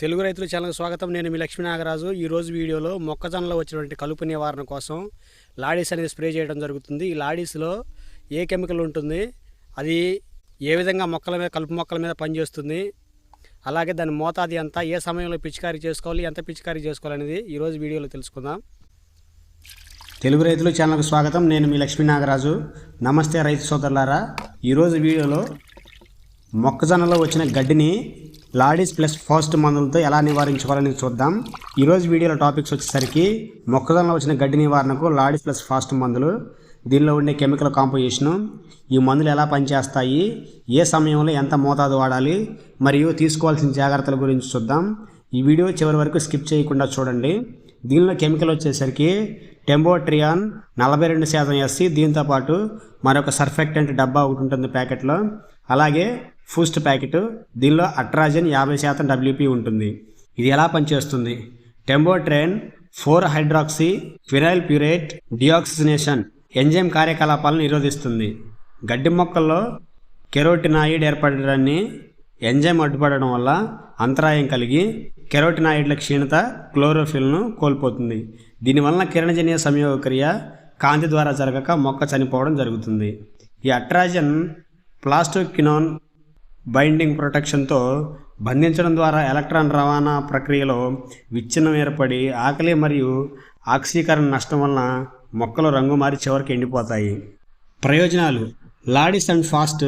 తెలుగు రైతుల ఛానల్కి స్వాగతం. నేను మీ లక్ష్మీ నాగరాజు. ఈరోజు వీడియోలో మొక్కజొన్నలో వచ్చినటువంటి కలుపు నివారణ కోసం లాడీస్ అనేది స్ప్రే చేయడం జరుగుతుంది. ఈ లాడీస్లో ఏ కెమికల్ ఉంటుంది? అది ఏ విధంగా మొక్కల మీద కలుపు మొక్కల మీద పనిచేస్తుంది? అలాగే దాని మోతాదు ఎంత? ఏ సమయంలో పిచికారీ చేసుకోవాలి? ఎంత పిచికారీ చేసుకోవాలనేది ఈరోజు వీడియోలో తెలుసుకుందాం. తెలుగు రైతులు ఛానల్కు స్వాగతం. నేను మీ లక్ష్మీ నాగరాజు. నమస్తే రైతు సోదరులారా. ఈరోజు వీడియోలో మొక్కజొన్నలో వచ్చిన గడ్డిని లాడీస్ ప్లస్ ఫాస్ట్ మందులతో ఎలా నివారించుకోవాలని చూద్దాం. ఈరోజు వీడియోలో టాపిక్స్ వచ్చేసరికి మొక్కజొన్నలో వచ్చిన గడ్డి నివారణకు లాడీస్ ప్లస్ ఫాస్ట్ మందులు దీనిలో ఉండే కెమికల్ కాంపోజిషను ఈ మందులు ఎలా పనిచేస్తాయి ఏ సమయంలో ఎంత మోతాదు వాడాలి మరియు తీసుకోవాల్సిన జాగ్రత్తల గురించి చూద్దాం. ఈ వీడియో చివరి వరకు స్కిప్ చేయకుండా చూడండి. దీనిలో కెమికల్ వచ్చేసరికి టెంబోట్రియాన్ నలభై రెండు శాతం ఎస్సి దీంతోపాటు మరొక సర్ఫెక్టెంట్ డబ్బా ఒకటి ఉంటుంది ప్యాకెట్లో. అలాగే ఫూస్ట్ ప్యాకెట్ దీనిలో అట్రాజన్ యాభై శాతం డబ్ల్యూపీ ఉంటుంది. ఇది ఎలా పనిచేస్తుంది? Tembotrione four hydroxy phenyl pyruvate dioxygenase enzyme కార్యకలాపాలను నిరోధిస్తుంది. గడ్డి మొక్కల్లో కెరోటినాయిడ్ ఏర్పడడాన్ని ఎంజైమ్ అడ్డుపడడం వల్ల అంతరాయం కలిగి కెరోటినాయిడ్ల క్షీణత క్లోరోఫిల్ను కోల్పోతుంది. దీనివలన కిరణజన్య సంయోగక్రియ కాంతి ద్వారా జరగక మొక్క చనిపోవడం జరుగుతుంది. ఈ అట్రాజన్ ప్లాస్టోకినోన్ బైండింగ్ ప్రొటెక్షన్తో బంధించడం ద్వారా ఎలక్ట్రాన్ రవాణా ప్రక్రియలో విచ్ఛిన్నం ఏర్పడి ఆకలి మరియు ఆక్సీకరణ నష్టం వలన మొక్కలు రంగు మారి చివరికి ఎండిపోతాయి. ప్రయోజనాలు. లాడిస్ అండ్ ఫాస్ట్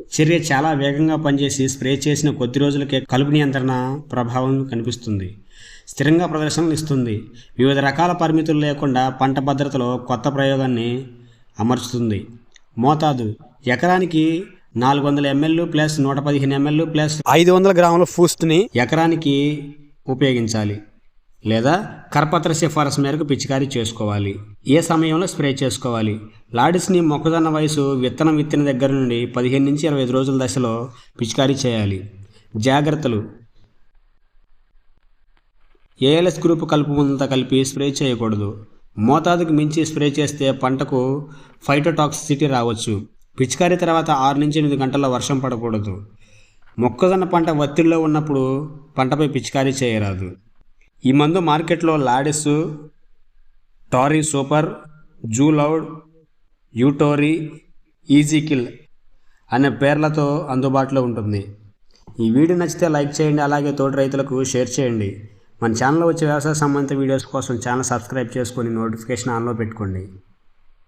చర్య చాలా వేగంగా పనిచేసి స్ప్రే చేసిన కొద్ది రోజులకే కలుపు నియంత్రణ ప్రభావం కనిపిస్తుంది. స్థిరంగా ప్రదర్శనలు ఇస్తుంది. వివిధ రకాల పరిమితులు లేకుండా పంట భద్రతలో కొత్త ప్రయోగాన్ని అమర్చుతుంది. మోతాదు. ఎకరానికి నాలుగు వందల ఎంఎల్ ప్లస్ నూట పదిహేను ఎంఎల్ ప్లస్ ఐదు వందల గ్రాముల ఫూస్ట్ని ఎకరానికి ఉపయోగించాలి లేదా కరపత్ర సిఫారసు మేరకు పిచికారీ చేసుకోవాలి. ఏ సమయంలో స్ప్రే చేసుకోవాలి? లాడిస్ని మొక్కజొన్న వయసు విత్తనం విత్తిన దగ్గర నుండి పదిహేను నుంచి ఇరవై ఐదు రోజుల దశలో పిచికారీ చేయాలి. జాగ్రత్తలు. ఏఎల్ఎస్ గ్రూప్ కలుపు మందులతో కలిపి స్ప్రే చేయకూడదు. మోతాదుకు మించి స్ప్రే చేస్తే పంటకు ఫైటోటాక్సిసిటీ రావచ్చు. పిచికారీ తర్వాత ఆరు నుంచి ఎనిమిది గంటల్లో వర్షం పడకూడదు. మొక్కజొన్న పంట ఒత్తిడిలో ఉన్నప్పుడు పంటపై పిచికారీ చేయరాదు. ఈ మందు మార్కెట్లో లాడిస్ టారీ సూపర్ జూలౌడ్ యూటోరీ ఈజీకిల్ అనే పేర్లతో అందుబాటులో ఉంటుంది. ఈ వీడియో నచ్చితే లైక్ చేయండి అలాగే తోటి రైతులకు షేర్ చేయండి. మన ఛానల్లో వచ్చే వ్యవసాయ సంబంధిత వీడియోస్ కోసం ఛానల్ సబ్స్క్రైబ్ చేసుకొని నోటిఫికేషన్ ఆన్లో పెట్టుకోండి.